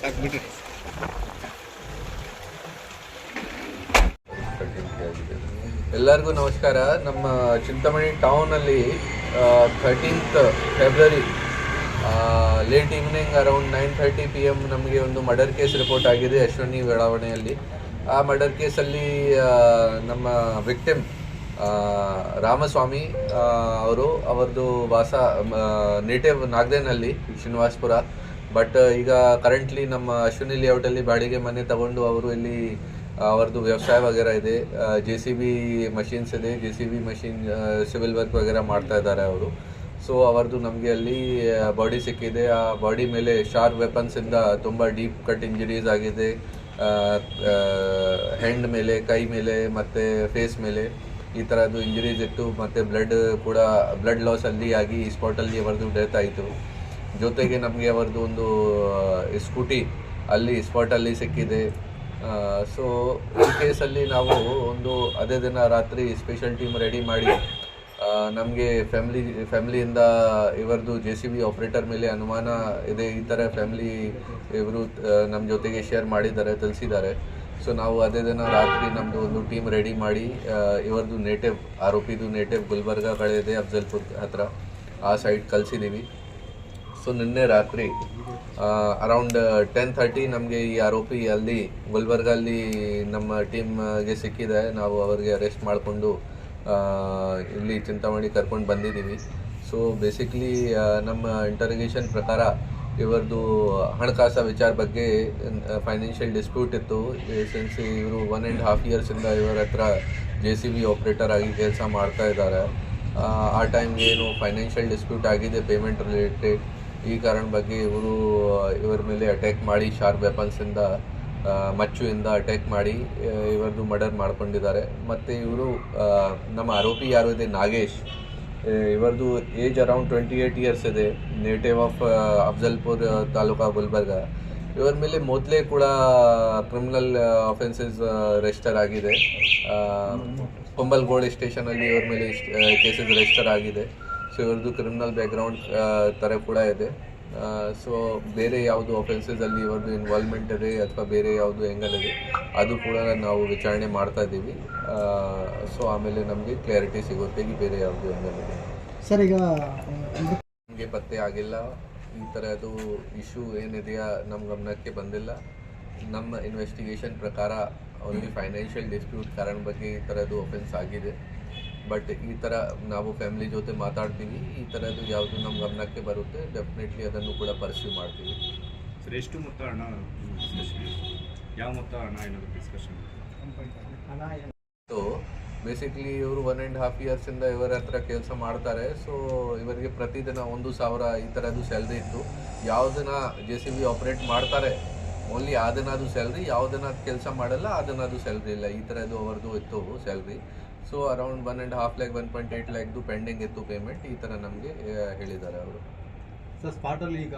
ಸಾಕು ಬಿಟ್ರಿ ಎಲ್ಲರಿಗೂ ನಮಸ್ಕಾರ. ನಮ್ಮ Chintamani ಟೌನಲ್ಲಿ thirteenth February late evening around nine thirty P M ನಮಗೆ ಒಂದು ಮರ್ಡರ್ ಕೇಸ್ ರಿಪೋರ್ಟ್ ಆಗಿದೆ ಅಶ್ವಿನಿ ಬೆಳಾವಣೆಯಲ್ಲಿ. ಆ ಮರ್ಡರ್ ಕೇಸಲ್ಲಿ ನಮ್ಮ ವಿಕ್ಟಿಮ್ ರಾಮಸ್ವಾಮಿ ಅವರು ಅವರದು ವಾಸ ನೇಟಿವ್ ನಾಗದೇನಹಳ್ಳಿ ಶ್ರೀನಿವಾಸ್ಪುರ. ಬಟ್ ಈಗ ಕರೆಂಟ್ಲಿ ನಮ್ಮ ಅಶ್ವಿನಿ ಲೇಔಟಲ್ಲಿ ಬಾಡಿಗೆ ಮನೆ ತಗೊಂಡು ಅವರು ಇಲ್ಲಿ ಅವರದ್ದು ವ್ಯವಸಾಯ ವಗೇರ ಇದೆ. ಜೆ ಸಿ ಬಿ ಮಷಿನ್ಸ್ ಇದೆ. J C B machine civil work ವಗೇರ ಮಾಡ್ತಾ ಇದ್ದಾರೆ ಅವರು. ಸೊ ಅವರದ್ದು ನಮಗೆ ಅಲ್ಲಿ ಬಾಡಿ ಸಿಕ್ಕಿದೆ. ಆ ಬಾಡಿ ಮೇಲೆ ಶಾರ್ಪ್ ವೆಪನ್ಸಿಂದ ತುಂಬ ಡೀಪ್ ಕಟ್ ಇಂಜುರೀಸ್ ಆಗಿದೆ. ಹೆಂಡ್ ಮೇಲೆ, ಕೈ ಮೇಲೆ, ಮತ್ತು ಫೇಸ್ ಮೇಲೆ ಈ ಥರದ್ದು ಇಂಜುರೀಸ್ ಇತ್ತು. ಮತ್ತು ಬ್ಲಡ್ ಕೂಡ ಬ್ಲಡ್ ಲಾಸ್ ಅಲ್ಲಿ ಆಗಿ ಈ ಸ್ಪಾಟಲ್ಲಿ ಅವರದ್ದು ಡೆತ್ ಆಯಿತು. ಜೊತೆಗೆ ನಮಗೆ ಅವರದ್ದು ಒಂದು ಸ್ಕೂಟಿ ಅಲ್ಲಿ ಸ್ಪಾಟಲ್ಲಿ ಸಿಕ್ಕಿದೆ. ಸೊ ಈ ಕೇಸಲ್ಲಿ ನಾವು ಒಂದು ಅದೇ ದಿನ ರಾತ್ರಿ ಸ್ಪೆಷಲ್ ಟೀಮ್ ರೆಡಿ ಮಾಡಿ ನಮಗೆ ಫ್ಯಾಮ್ಲಿ ಫ್ಯಾಮ್ಲಿಯಿಂದ ಇವರದು ಜೆ ಸಿ ಬಿ ಆಪ್ರೇಟರ್ ಮೇಲೆ ಅನುಮಾನ ಇದೆ. ಈ ಥರ ಫ್ಯಾಮ್ಲಿ ಇವರು ನಮ್ಮ ಜೊತೆಗೆ ಶೇರ್ ಮಾಡಿದ್ದಾರೆ, ತಿಳಿಸಿದ್ದಾರೆ. ಸೊ ನಾವು ಅದೇ ದಿನ ರಾತ್ರಿ ನಮ್ಮದು ಒಂದು ಟೀಮ್ ರೆಡಿ ಮಾಡಿ ಇವರದು ನೇಟಿವ್ ಆರೋಪಿದು ನೇಟಿವ್ ಗುಲ್ಬರ್ಗಾ ಕಡೆ ಇದೆ, ಅಫ್ಜಲ್ಪುರ್ ಹತ್ರ. ಆ ಸೈಡ್ ಕಳಿಸಿದ್ದೀವಿ ಸೊ ನಿನ್ನೆ ರಾತ್ರಿ ಅರೌಂಡ್ ಟೆನ್ ಥರ್ಟಿ ನಮಗೆ ಈ ಆರೋಪಿ ಅಲ್ಲಿ, ಗುಲ್ಬರ್ಗಲ್ಲಿ ನಮ್ಮ ಟೀಮ್ಗೆ ಸಿಕ್ಕಿದೆ. ನಾವು ಅವರಿಗೆ ಅರೆಸ್ಟ್ ಮಾಡಿಕೊಂಡು ಇಲ್ಲಿ ಚಿಂತಾಮಣಿ ಕರ್ಕೊಂಡು ಬಂದಿದ್ದೀವಿ. ಸೊ ಬೇಸಿಕ್ಲಿ ನಮ್ಮ ಇಂಟರ್ಗೇಷನ್ ಪ್ರಕಾರ ಇವರದು ಹಣಕಾಸು ವಿಚಾರ ಬಗ್ಗೆ ಫೈನಾನ್ಷಿಯಲ್ ಡಿಸ್ಪ್ಯೂಟ್ ಇತ್ತು. ಸಿನ್ಸ್ ಇವರು ಒನ್ ಆ್ಯಂಡ್ ಹಾಫ್ ಇಯರ್ಸಿಂದ ಇವರ ಹತ್ರ ಜೆ ಸಿ ಬಿ ಆಪ್ರೇಟರ್ ಆಗಿ ಕೆಲಸ ಮಾಡ್ತಾ ಇದ್ದಾರೆ. ಆ ಟೈಮ್ಗೆ ಏನು ಫೈನಾನ್ಷಿಯಲ್ ಡಿಸ್ಪ್ಯೂಟ್ ಆಗಿದೆ ಪೇಮೆಂಟ್ ರಿಲೇಟೆಡ್ ಈ ಕಾರಣ ಬಗ್ಗೆ ಇವರು, ಇವರ ಮೇಲೆ ಅಟ್ಯಾಕ್ ಮಾಡಿ ಶಾರ್ಪ್ ವೆಪನ್ಸಿಂದ ಮಚ್ಚುವಿಂದ ಅಟ್ಯಾಕ್ ಮಾಡಿ ಇವರದು ಮರ್ಡರ್ ಮಾಡ್ಕೊಂಡಿದ್ದಾರೆ. ಮತ್ತು ಇವರು ನಮ್ಮ ಆರೋಪಿ ಯಾರು ಇದೆ? Nagesh. ಇವರದು age around twenty eight years ಇದೆ. Native of Afzalpur taluka Gulbarga. ಇವರ ಮೇಲೆ ಮೊದಲೇ ಕೂಡ ಕ್ರಿಮಿನಲ್ ಅಫೆನ್ಸಸ್ ರಿಜಿಸ್ಟರ್ ಆಗಿದೆ. ಕೊಂಬಲ್ಗೋಳಿ ಸ್ಟೇಷನಲ್ಲಿ ಇವರ ಮೇಲೆ ಕೇಸಸ್ ರಿಜಿಸ್ಟರ್ ಆಗಿದೆ. ಸೊ ಇವ್ರದ್ದು ಕ್ರಿಮಿನಲ್ ಬ್ಯಾಕ್ಗ್ರೌಂಡ್ ಥರ ಕೂಡ ಇದೆ. ಸೊ ಬೇರೆ ಯಾವುದು ಅಲ್ಲಿ ಇವ್ರದ್ದು ಇನ್ವಾಲ್ವ್ಮೆಂಟ್ ಇದೆ ಅಥವಾ ಬೇರೆ ಯಾವುದು ಎಂಗಲ್ ಇದೆ ಅದು ಕೂಡ ನಾವು ವಿಚಾರಣೆ ಮಾಡ್ತಾ ಇದ್ದೀವಿ. ಸೊ ಆಮೇಲೆ ನಮಗೆ ಕ್ಲಾರಿಟಿ ಸಿಗುತ್ತೆ ಬೇರೆ ಯಾವುದು ಎಂಗಲ್ ಇದೆ. ಸರ್ ಈಗ ನಮಗೆ ಪತ್ತೆ ಆಗಿಲ್ಲ. ಈ ಥರದ್ದು ಇಶ್ಯೂ ಏನಿದೆಯಾ ನಮ್ಮ ಗಮನಕ್ಕೆ ಬಂದಿಲ್ಲ. ನಮ್ಮ ಇನ್ವೆಸ್ಟಿಗೇಷನ್ ಪ್ರಕಾರ ಓನ್ಲಿ ಫೈನಾನ್ಷಿಯಲ್ ಡಿಸ್ಪ್ಯೂಟ್ ಕಾರಣ ಬಗ್ಗೆ ಈ ಥರದ್ದು ಅಫೆನ್ಸ್ ಆಗಿದೆ. ಬಟ್ ಈ ಥರ ನಾವು ಫ್ಯಾಮಿಲಿ ಜೊತೆ ಮಾತಾಡ್ತೀವಿ. ಈ ಥರದ್ದು ಯಾವುದು ನಮ್ಮ ಗಮನಕ್ಕೆ ಬರುತ್ತೆ ಡೆಫಿನೆಟ್ಲಿ ಅದನ್ನು ಕೂಡ ಪರ್ಸ್ಯೂ ಮಾಡ್ತೀವಿ. ಸರ್ ಎಷ್ಟು ಮೊತ್ತ ಹಣ ಯಾವ ಮೊತ್ತ ಹಣ ಏನಾದರೂ ಡಿಸ್ಕಷನ್ ಸೊ ಬೇಸಿಕ್ಲಿ ಇವರು ಒನ್ ಆ್ಯಂಡ್ ಹಾಫ್ ಇಯರ್ಸಿಂದ ಇವರ ಹತ್ರ ಕೆಲಸ ಮಾಡ್ತಾರೆ. ಸೊ ಇವರಿಗೆ ಪ್ರತಿದಿನ ಒಂದು ಸಾವಿರ ಈ ಥರದ್ದು ಸ್ಯಾಲ್ರಿ ಇತ್ತು. ಯಾವ ದಿನ ಜೆ ಸಿ ಬಿ ಆಪ್ರೇಟ್ ಮಾಡ್ತಾರೆ ಓನ್ಲಿ ಆ ದಿನ ಅದು ಸ್ಯಾಲ್ರಿ ಯಾವ ದಿನ ಕೆಲಸ ಮಾಡಲ್ಲ ಆ ದಿನ ಅದು ಸ್ಯಾಲ್ರಿ ಇಲ್ಲ. ಈ ಥರದ್ದು ಅವರದು ಇತ್ತು salary so around one and half lakh one point eight ಲ್ಯಾಕ್ದು pending ಇತ್ತು ಪೇಮೆಂಟ್ ಈ ಥರ ನಮಗೆ ಹೇಳಿದ್ದಾರೆ ಅವರು. ಸ್ಪಾಟಲ್ಲಿ ಈಗ